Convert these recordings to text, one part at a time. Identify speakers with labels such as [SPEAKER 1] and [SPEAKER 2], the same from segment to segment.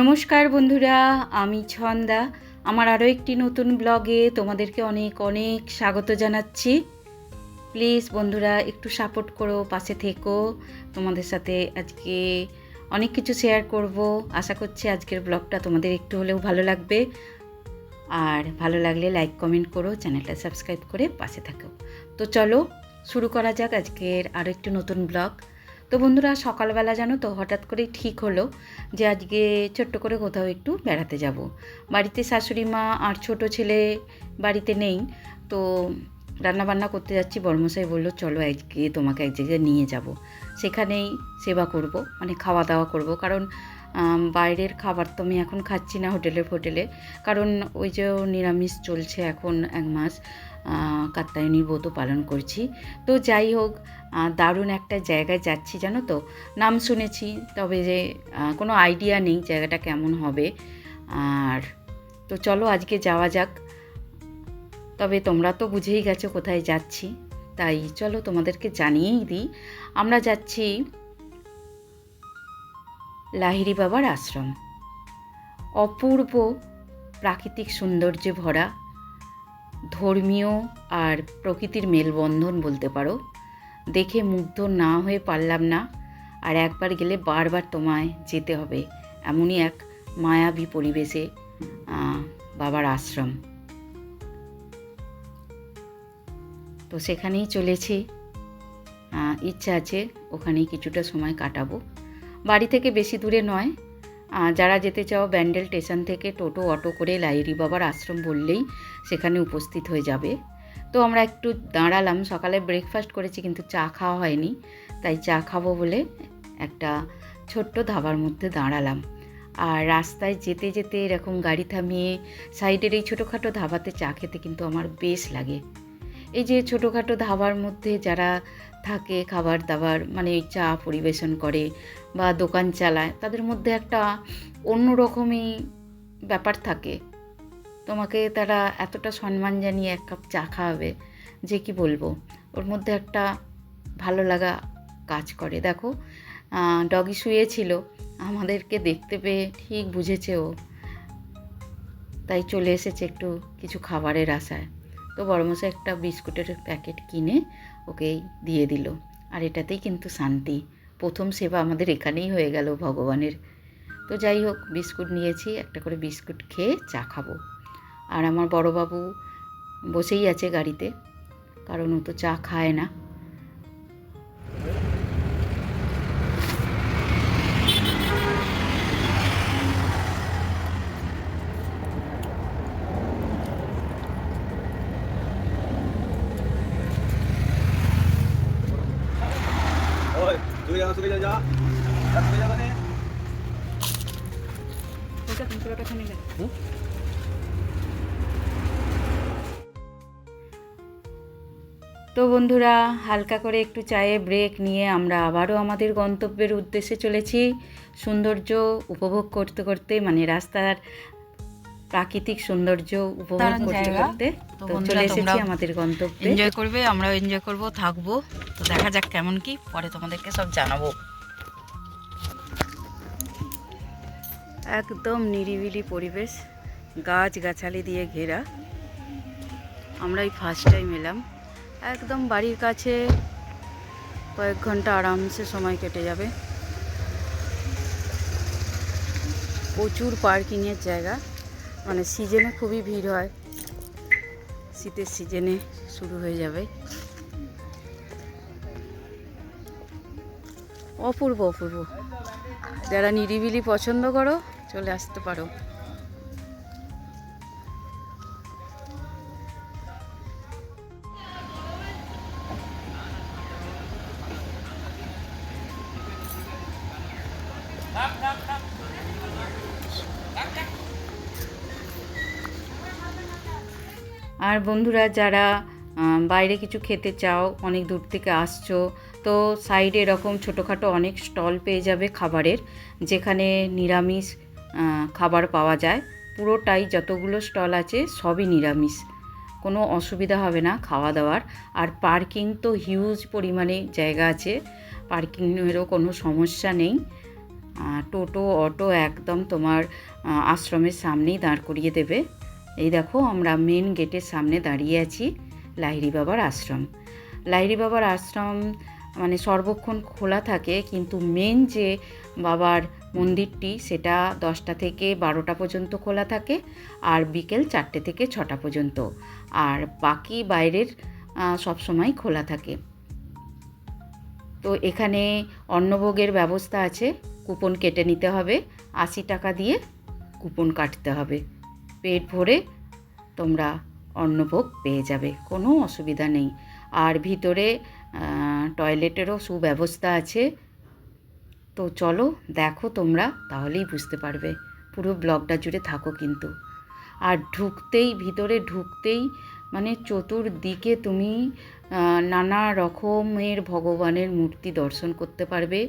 [SPEAKER 1] নমস্কার বন্ধুরা, আমি ছন্দা। আমার আরও একটি নতুন ব্লগে তোমাদেরকে অনেক অনেক স্বাগত জানাচ্ছি। প্লিজ বন্ধুরা, একটু সাপোর্ট করো, পাশে থেকো। তোমাদের সাথে আজকে অনেক কিছু শেয়ার করব। আশা করছি আজকের ব্লগটা তোমাদের একটু হলেও ভালো লাগবে। আর ভালো লাগলে লাইক, কমেন্ট করো, চ্যানেলটা সাবস্ক্রাইব করে পাশে থাকো। তো চলো, শুরু করা যাক আজকের আরও একটু নতুন ব্লগ। তো বন্ধুরা, সকালবেলা জানো তো, হঠাৎ করেই ঠিক হলো যে আজকে ছোট্ট করে কোথাও একটু বেড়াতে যাব। বাড়িতে শাশুড়ি মা আর ছোট ছেলে বাড়িতে নেই, তো রান্নাবান্না করতে যাচ্ছি। বর্মশাই বলল, চলো আজকে তোমাকে এক জায়গায় নিয়ে যাব। সেখানেই সেবা করব মানে খাওয়া দাওয়া করব। কারণ বাইরের খাবার তো আমি এখন খাচ্ছি না হোটেলে ফোটেলে। কারণ ওই যে নিরামিষ চলছে এখন এক মাস। কাত্তায়নী ব্রত পালন করছি। তো যাই হোক দারুণ একটা জায়গায় যাচ্ছি, জানো তো? নাম শুনেছি, তবে যে কোনো আইডিয়া নেই জায়গাটা কেমন হবে। আর তো চলো আজকে যাওয়া যাক। তবে তোমরা তো বুঝেই গেছো কোথায় যাচ্ছি। তাই চলো তোমাদেরকে জানিয়েই দিই, আমরা যাচ্ছি লাহিড়ি বাবার আশ্রম। অপূর্ব প্রাকৃতিক সৌন্দর্যে ভরা ধর্মীয় আর প্রকৃতির মেলবন্ধন বলতে পারো। দেখে মুগ্ধ না হয়ে পারলাম না, আর একবার গেলে বারবার তোমায় যেতে হবে, এমনই এক মায়াবী পরিবেশে বাবার আশ্রম। তো সেখানেই চলেছি। ইচ্ছা আছে, ওখানেই কিছুটা সময় কাটাবো। বাড়ি থেকে বেশি দূরে নয় যারা যেতে চাও, ব্যান্ডেল স্টেশন থেকে টোটো, অটো করে লাইরি বাবার আশ্রম বললেই সেখানে উপস্থিত হয়ে যাবে। তো আমরা একটু দাঁড়ালাম, সকালে ব্রেকফাস্ট করেছি কিন্তু চা খাওয়া হয়নি, তাই চা খাব বলে একটা ছোট্ট ধাবার মধ্যে দাঁড়ালাম। আর রাস্তায় যেতে যেতে এরকম গাড়ি থামিয়ে সাইডের এই ছোটোখাটো ধাবাতে চা খেতে কিন্তু আমার বেশ লাগে। এই যে ছোটোখাটো ধাবার মধ্যে যারা থাকে খাবার দাবার মানে চা পরিবেশন করে বা দোকান চালায়, তাদের মধ্যে একটা অন্য রকমই ব্যাপার থাকে। তোমাকে তারা এতটা সম্মান জানিয়ে এক কাপ চা খাওয়াবে যে কি বলব? ওর মধ্যে একটা ভালো লাগা কাজ করে। দেখো ডগি শুয়েছিল, আমাদেরকে দেখতে পেয়ে ঠিক বুঝেছে ও। তাই চলে এসেছে একটু কিছু খাবারের আশায়। তো বড়মশাই একটা বিস্কুটের প্যাকেট কিনে ওকে দিয়ে দিল। আর এটাতেই কিন্তু শান্তি। প্রথম সেবা আমাদের এখানেই হয়ে গেল ভগবানের। তো যাই হোক, বিস্কুট নিয়েছি, একটা করে বিস্কুট খেয়ে চা খাব। আর আমার বড়োবাবু বসেই আছে গাড়িতে, কারণ ও তো চা খায় না। তো বন্ধুরা হালকা করে একটু চায়ে ব্রেক নিয়ে আমরা আবারও আমাদের গন্তব্যের উদ্দেশ্যে চলেছি। সৌন্দর্য উপভোগ করতে করতে মানে রাস্তার প্রাকৃতিক সৌন্দর্য উপভোগ করতে করতে।
[SPEAKER 2] তো
[SPEAKER 1] চলে এসেছি আমাদের গন্তব্যে।
[SPEAKER 2] এনজয় করবে আমরাও এনজয় করব থাকব। তো দেখা যাক কেমন কি পরে তোমাদেরকে সব জানাব।
[SPEAKER 1] একদম নিরিবিলি পরিবেশ গাছ গাছালি দিয়ে ঘেরা। আমরা এই ফার্স্ট টাইম এলাম। একদম বাড়ির কাছে কয়েক ঘণ্টা আরামসে সময় কেটে যাবে। প্রচুর পার্কিংয়ের জায়গা। মানে সিজনে খুবই ভিড় হয়। শীতের সিজনে শুরু হয়ে যাবে। অপূর্ব অপূর্ব। যারা নিরিবিলি পছন্দ করো, চলে আসতে পারো। আর বন্ধুরা যারা বাইরে কিছু খেতে চাও, অনেক দূর থেকে আসছো, তো সাইডে এরকম ছোটোখাটো অনেক স্টল পেয়ে যাবে খাবারের, যেখানে নিরামিষ খাবার পাওয়া যায়। পুরোটাই যতগুলো স্টল আছে, সবই নিরামিষ। কোনো অসুবিধা হবে না খাওয়া দাওয়ার আর পার্কিং তো হিউজ পরিমাণে জায়গা আছে পার্কিংয়েরও কোনো সমস্যা নেই। টোটো, অটো একদম তোমার আশ্রমের সামনেই দাঁড় করিয়ে দেবে। এই দেখো, আমরা মেন গেটের সামনে দাঁড়িয়ে আছি, লাহিড়ি বাবার আশ্রম। লাহিড়ি বাবার আশ্রম মানে সর্বক্ষণ খোলা থাকে, কিন্তু মেন যে বাবার মন্দিরটি, সেটা দশটা থেকে বারোটা পর্যন্ত খোলা থাকে আর বিকেল চারটে থেকে ছটা পর্যন্ত। আর বাকি বাইরের সবসময় খোলা থাকে। তো এখানে অন্নভোগের ব্যবস্থা আছে, কুপন কেটে নিতে হবে, আশি টাকা দিয়ে কুপন কাটতে হবে। পেট ভরে তোমরা অন্নভোগ পেয়ে যাবে, কোনো অসুবিধা নেই। আর ভিতরে টয়লেটেরও সুব্যবস্থা আছে। তো চলো, দেখো তোমরা, তাহলেই বুঝতে পারবে। পুরো ব্লগটা জুড়ে থাকো কিন্তু। আর ঢুকতেই, ভিতরে ঢুকতেই মানে চতুর্দিকে তুমি নানা রকমের ভগবানের মূর্তি দর্শন করতে পারবে,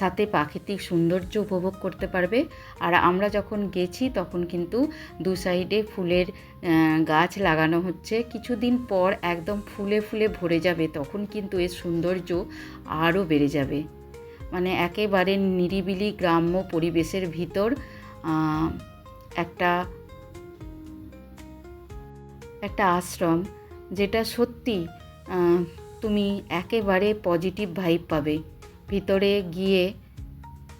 [SPEAKER 1] সাথে প্রাকৃতিক সৌন্দর্য উপভোগ করতে পারবে। আর আমরা যখন গেছি, তখন কিন্তু দু সাইডে ফুলের গাছ লাগানো হচ্ছে। কিছুদিন পর একদম ফুলে ফুলে ভরে যাবে, তখন কিন্তু এর সৌন্দর্য আরও বেড়ে যাবে। মানে একেবারে নিরিবিলি গ্রাম্য পরিবেশের ভিতর একটা একটা আশ্রম, যেটা সত্যি তুমি একেবারে পজিটিভ ভাইব পাবে। ভিতরে গিয়ে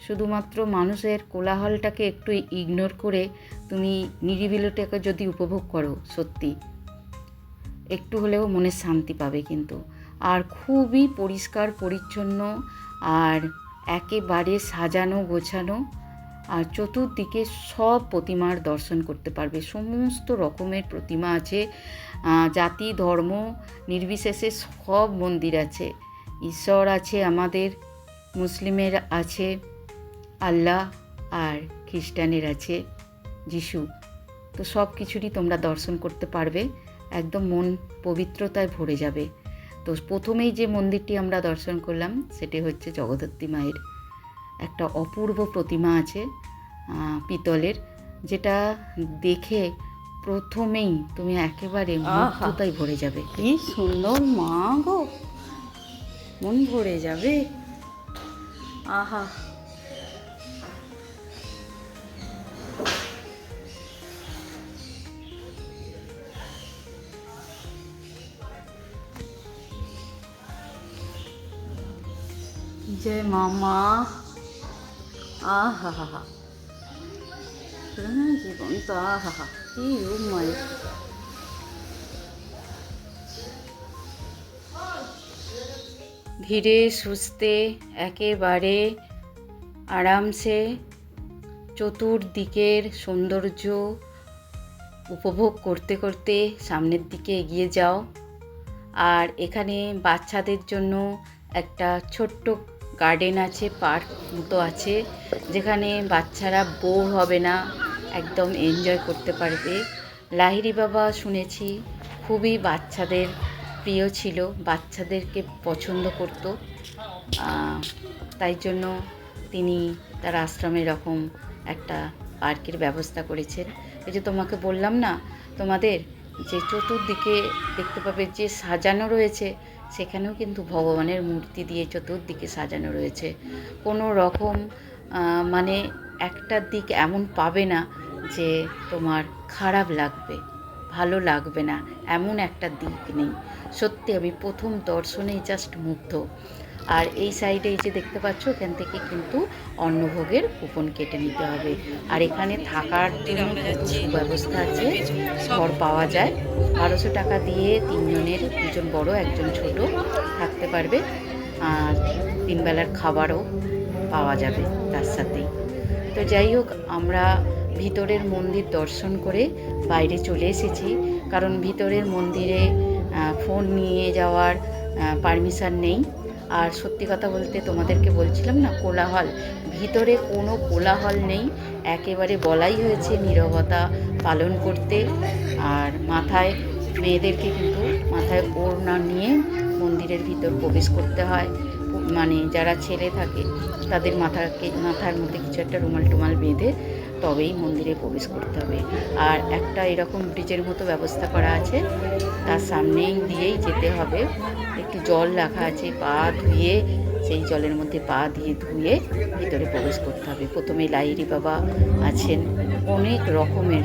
[SPEAKER 1] শুধুমাত্র মানুষের কোলাহলটাকে একটু ইগনোর করে তুমি নিরিবিলিটাকে যদি উপভোগ করো, সত্যি। একটু হলেও মনে শান্তি পাবে কিন্তু। আর খুবই পরিষ্কার, পরিচ্ছন্ন আর একেবারে সাজানো, গোছানো আর চতুর্দিকে সব প্রতিমার দর্শন করতে পারবে। সমস্ত রকমের প্রতিমা আছে। জাতি, ধর্ম, নির্বিশেষে সব মন্দির আছে। ঈশ্বর আছে, আমাদের, মুসলিমের আছে, আল্লাহ আর খ্রিস্টানের আছে, যিশু। তো সব কিছুরই তোমরা দর্শন করতে পারবে, একদম মন পবিত্রতায় ভরে যাবে। তো প্রথমেই যে মন্দিরটি আমরা দর্শন করলাম, সেটি হচ্ছে জগদ্ধাত্রী মায়ের একটা অপূর্ব প্রতিমা আছে পিতলের, যেটা দেখে প্রথমেই তুমি একেবারে। মুগ্ধতায় ভরে যাবে।
[SPEAKER 2] কি সুন্দর মা গো। মন ভরে যাবে। আহা। জয় মামা। আহা হা হা জীবন তো আহা হা কি
[SPEAKER 1] ধীরে, সুস্থে, একেবারে, আরামসে, চতুর্দিকের সৌন্দর্য উপভোগ করতে করতে সামনের দিকে এগিয়ে যাও। আর এখানে বাচ্চাদের জন্য একটা ছোট্ট গার্ডেন আছে, পার্ক মতো আছে, যেখানে বাচ্চারা বোর হবে না। একদম এনজয় করতে পারবে। লাহিরি বাবা শুনেছি খুবই বাচ্চাদের প্রিয় ছিল, বাচ্চাদেরকে পছন্দ করত। তাই জন্য তিনি তার আশ্রমে এরকম একটা পার্কের ব্যবস্থা করেছেন। এই যে তোমাকে বললাম না, তোমাদের যে চতুর্দিকে দেখতে পাবে যে সাজানো রয়েছে, সেখানেও কিন্তু ভগবানের মূর্তি দিয়ে চতুর্দিকে সাজানো রয়েছে। কোনো রকম মানে একটা দিক এমন পাবে না যে তোমার খারাপ লাগবে, ভালো লাগবে না, এমন একটা দিক নেই। সত্যি আমি প্রথম দর্শনেই জাস্ট মুগ্ধ। আর এই সাইডে এই যে দেখতে পাচ্ছ, এখান থেকে কিন্তু অন্নভোগের কুপন কেটে নিতে হবে। আর এখানে থাকার জন্য ব্যবস্থা আছে, ঘর পাওয়া যায়। বারোশো টাকা দিয়ে তিনজনের, দুজন বড়, একজন ছোট থাকতে পারবে। আর তিনবেলার খাবারও পাওয়া যাবে তার সাথেই। তো যাই হোক, আমরা ভিতরের মন্দির দর্শন করে বাইরে চলে এসেছি। কারণ ভিতরের মন্দিরে ফোন নিয়ে যাওয়ার পারমিশন নেই। আর সত্যি কথা বলতে তোমাদেরকে বলছিলাম না, কোলাহল। ভিতরে কোনো কোলাহল নেই। একেবারে বলাই হয়েছে নীরবতা পালন করতে। আর মাথায়, মেয়েদেরকে কিন্তু মাথায় ওড়না নিয়ে মন্দিরের ভিতর প্রবেশ করতে হয়। মানে যারা ছেলে থাকে, তাদের মাথাকে, মাথার মধ্যে কিছু একটা রুমাল টুমাল বেঁধে তবেই মন্দিরে প্রবেশ করতে হবে। আর একটা এরকম ব্রিজের মতো ব্যবস্থা করা আছে, তার সামনেই দিয়েই যেতে হবে। একটু জল রাখা আছে, পা ধুয়ে, সেই জলের মধ্যে পা দিয়ে ধুয়ে ভিতরে প্রবেশ করতে হবে। প্রথমে লাইরি বাবা আছেন। অনেক রকমের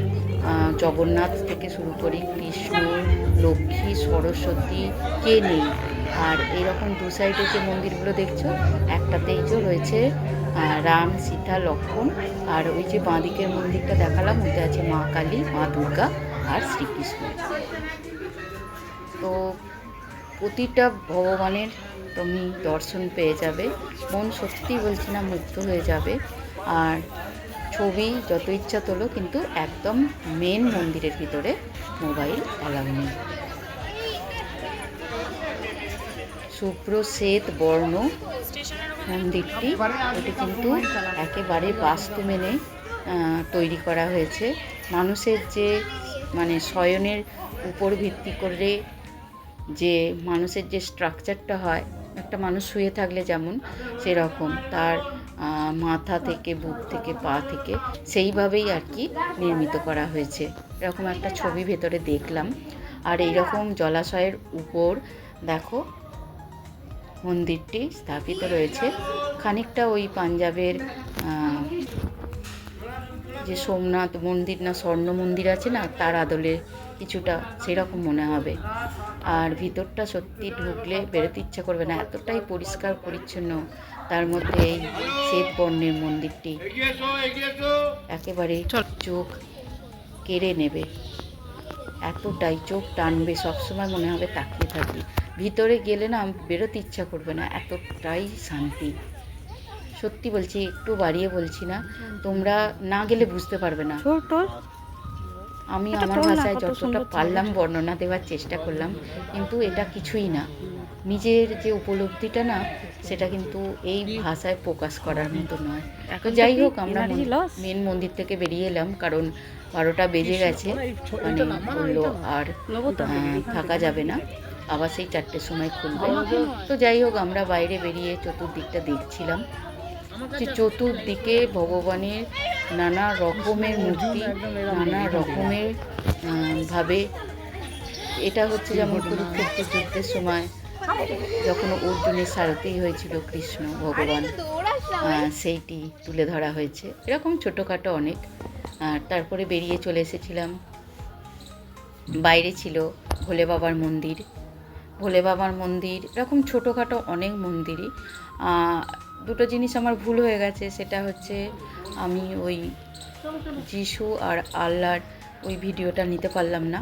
[SPEAKER 1] জগন্নাথ থেকে শুরু করে কৃষ্ণ, লক্ষ্মী, সরস্বতী, কে নেই? আর এইরকম দু সাইডে যে মন্দিরগুলো দেখছ, একটাতেই তো রয়েছে রাম, সীতা, লক্ষ্মণ, আর ওই যে বাঁদিকের মন্দিরটা দেখালাম ওতে আছে মা কালী, মা দুর্গা আর শ্রীকৃষ্ণ। তো প্রতিটা ভগবানের তুমি দর্শন পেয়ে যাবে। মন সত্যি বলছি না, মুগ্ধ হয়ে যাবে। আর ছবি যত ইচ্ছা তোলো, কিন্তু একদম মেন মন্দিরের ভিতরে মোবাইল অ্যালাউ নেই। শ্বেত বর্ণ, মন্দিরটি। এটি কিন্তু একেবারে বাস্তু মেনে তৈরি করা হয়েছে। মানুষের যে মানে শয়নের উপর ভিত্তি করে যে মানুষের যে স্ট্রাকচারটা হয়, একটা মানুষ শুয়ে থাকলে যেমন সেরকম তার মাথা থেকে, বুক থেকে, পা থেকে সেইভাবেই আর কি নির্মিত করা হয়েছে। এরকম একটা ছবি ভেতরে দেখলাম। আর এইরকম জলাশয়ের উপর দেখো মন্দিরটি স্থাপিত রয়েছে। খানিকটা ওই পাঞ্জাবের যে সোমনাথ মন্দির না স্বর্ণ মন্দির আছে না তার আদলে কিছুটা সেরকম মনে হবে। আর ভিতরটা সত্যি ঢুকলে বেরোতে ইচ্ছা করবে না এতটাই পরিষ্কার পরিচ্ছন্ন। তার মধ্যে এই শ্বেত বর্ণের মন্দিরটি একেবারে। চোখ কেড়ে নেবে। এতটাই চোখ টানবে সবসময় মনে হবে তাকিয়ে থাকি ভিতরে গেলে না বেরোতে ইচ্ছা করবে না এতটাই শান্তি। সত্যি বলছি একটু বাড়িয়ে বলছি না তোমরা না গেলে বুঝতে পারবে না। আমি আমার ভাষায় যতটা পারলাম বর্ণনা দেওয়ার চেষ্টা করলাম কিন্তু এটা কিছুই না। নিজের যে উপলব্ধিটা না সেটা কিন্তু এই ভাষায় প্রকাশ করার মতো নয়। তো
[SPEAKER 2] এখন
[SPEAKER 1] যাই হোক আমরা মেন মন্দির থেকে বেরিয়ে এলাম কারণ বারোটা বেজে গেছে। মানে বলল আর থাকা যাবে না। আবার সেই চারটের সময় খুলবে। তো যাই হোক আমরা বাইরে বেরিয়ে চতুর্দিকটা দেখছিলাম। যে চতুর্দিকে ভগবানের নানা রকমের মূর্তি নানা রকমের ভাবে। এটা হচ্ছে যেমন কুরুক্ষেত্র যুদ্ধের সময় যখন অর্জুনের সারথি হয়েছিল কৃষ্ণ ভগবান সেইটি তুলে ধরা হয়েছে। এরকম ছোটোখাটো অনেক। আর তারপরে বেরিয়ে চলে এসেছিলাম। বাইরে ছিল ভোলে বাবার মন্দির। ভোলে বাবার মন্দির এরকম ছোটোখাটো অনেক মন্দিরই। দুটো জিনিস আমার ভুল হয়ে গেছে সেটা হচ্ছে আমি ওই যিশু আর আল্লাহর ওই ভিডিওটা নিতে পারলাম না।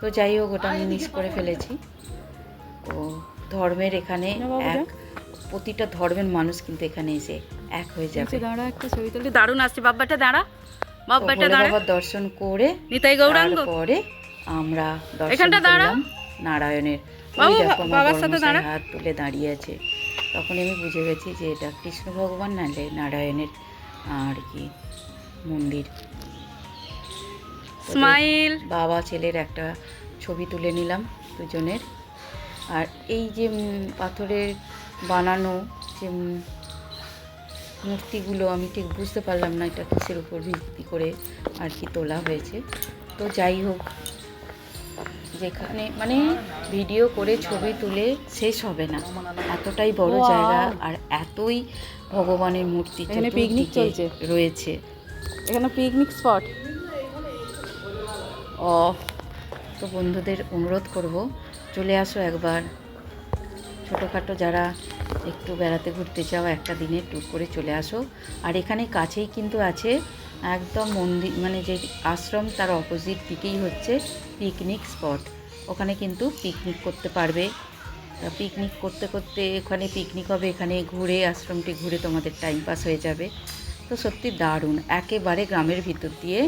[SPEAKER 1] তো যাই হোক ওটা আমি মিস করে ফেলেছি। তো ধর্মের এখানে এক প্রতিটা ধর্মের মানুষ কিন্তু এখানে এসে এক হয়ে যাবে।
[SPEAKER 2] দাঁড়া একটা ছবি তুলি দারুণ আসছে বাব্বাটা দাঁড়া।
[SPEAKER 1] তো
[SPEAKER 2] বাব্বাটা দাঁড়া।
[SPEAKER 1] বাবার দর্শন করে
[SPEAKER 2] নিতাই গৌরাঙ্গ।
[SPEAKER 1] তারপরে আমরা দর্শন করলাম নারায়ণের
[SPEAKER 2] বাবার সাথে দাঁড়া।
[SPEAKER 1] হাত তুলে দাঁড়িয়ে আছে। তখন আমি বুঝে গেছি যে এটা কৃষ্ণ ভগবান নাহলে নারায়ণের আর কি মন্দির।
[SPEAKER 2] স্মাইল।
[SPEAKER 1] বাবা ছেলের একটা ছবি তুলে নিলাম দুজনের। আর এই যে পাথরের বানানো যে মূর্তিগুলো আমি ঠিক বুঝতে পারলাম না এটা কিসের উপর ভিত্তি করে আর কি তোলা হয়েছে। তো যাই হোক যেখানে মানে ভিডিও করে ছবি তুলে শেষ হবে না। এতটাই বড় জায়গা আর এতই ভগবানের মূর্তি চতুর্দিকে
[SPEAKER 2] চলছে।
[SPEAKER 1] রয়েছে।
[SPEAKER 2] এখানে পিকনিক স্পট
[SPEAKER 1] ও তো বন্ধুদের অনুরোধ করব চলে আসো একবার। ছোটোখাটো যারা একটু বেড়াতে ঘুরতে চাও একটা দিনে ট্যুর করে চলে আসো। আর এখানে কাছেই কিন্তু আছে একদম মন্দির মানে যে আশ্রম তার অপোজিট দিকেই হচ্ছে পিকনিক স্পট ওখানে কিন্তু পিকনিক করতে পারবে। পিকনিক করতে করতে ওখানে পিকনিক হবে, এখানে ঘুরে আশ্রমটি ঘুরে তোমাদের টাইম পাস হয়ে যাবে। তো সত্যি দারুণ। একেবারে গ্রামের ভিতর দিয়ে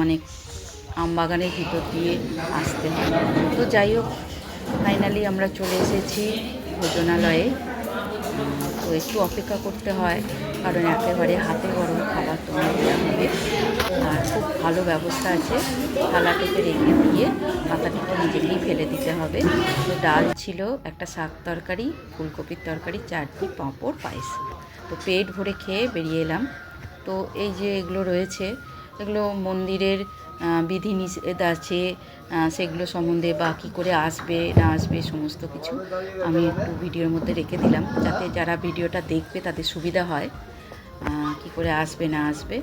[SPEAKER 1] মানে আমবাগানের ভিতর দিয়ে আসতে তো যাই হোক ফাইনালি আমরা চলে এসেছি ভোজনালয়ে। তো একটু অপেক্ষা করতে হয়, কারণ একেবারে হাতে গরম তোমার হবে আর খুব ভালো ব্যবস্থা আছে। থালাটিতে রেখে দিয়ে পাতাটিকে নিজেকেই ফেলে দিতে হবে। তো ডাল ছিল একটা শাক তরকারি ফুলকপির তরকারি চাটনি পাঁপড় পায়েস। তো পেট ভরে খেয়ে বেরিয়ে এলাম। তো এই যে এগুলো রয়েছে এগুলো মন্দিরের আহ, বিধিনিষেধ আছে সেগুলো সম্বন্ধে বা কী করে আসবে না আসবে সমস্ত কিছু আমি একটু ভিডিওর মধ্যে রেখে দিলাম। যাতে যারা ভিডিওটা দেখবে তাদের সুবিধা হয়। কী করে আসবে না আসবে।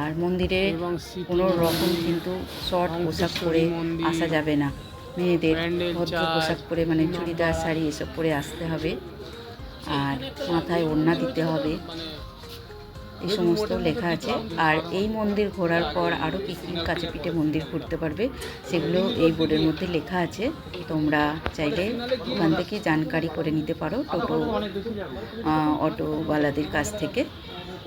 [SPEAKER 1] আর মন্দিরে কোনো রকম কিন্তু শর্ট পোশাক পরে আসা যাবে না। মেয়েদের ভদ্র পোশাক পরে মানে চুড়িদার শাড়ি এসব পরে আসতে হবে। আর মাথায় ওড়না দিতে হবে। এই সমস্ত লেখা আছে। আর এই মন্দির ঘোরার পর আরও কী কী কাছে পিঠে মন্দির। ঘুরতে পারবে। সেগুলো এই বোর্ডের মধ্যে লেখা আছে। তোমরা চাইলে ওখান থেকে জানকারি করে নিতে পারো। টোটো অটোওয়ালাদের কাছ থেকে।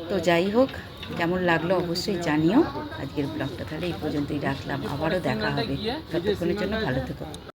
[SPEAKER 1] তো যাই হোক, কেমন লাগল অবশ্যই জানিও। আজকের ব্লগটা তাহলে এই পর্যন্তই রাখলাম। আবারও দেখা হবে। ততক্ষণের জন্য ভালো থেকো।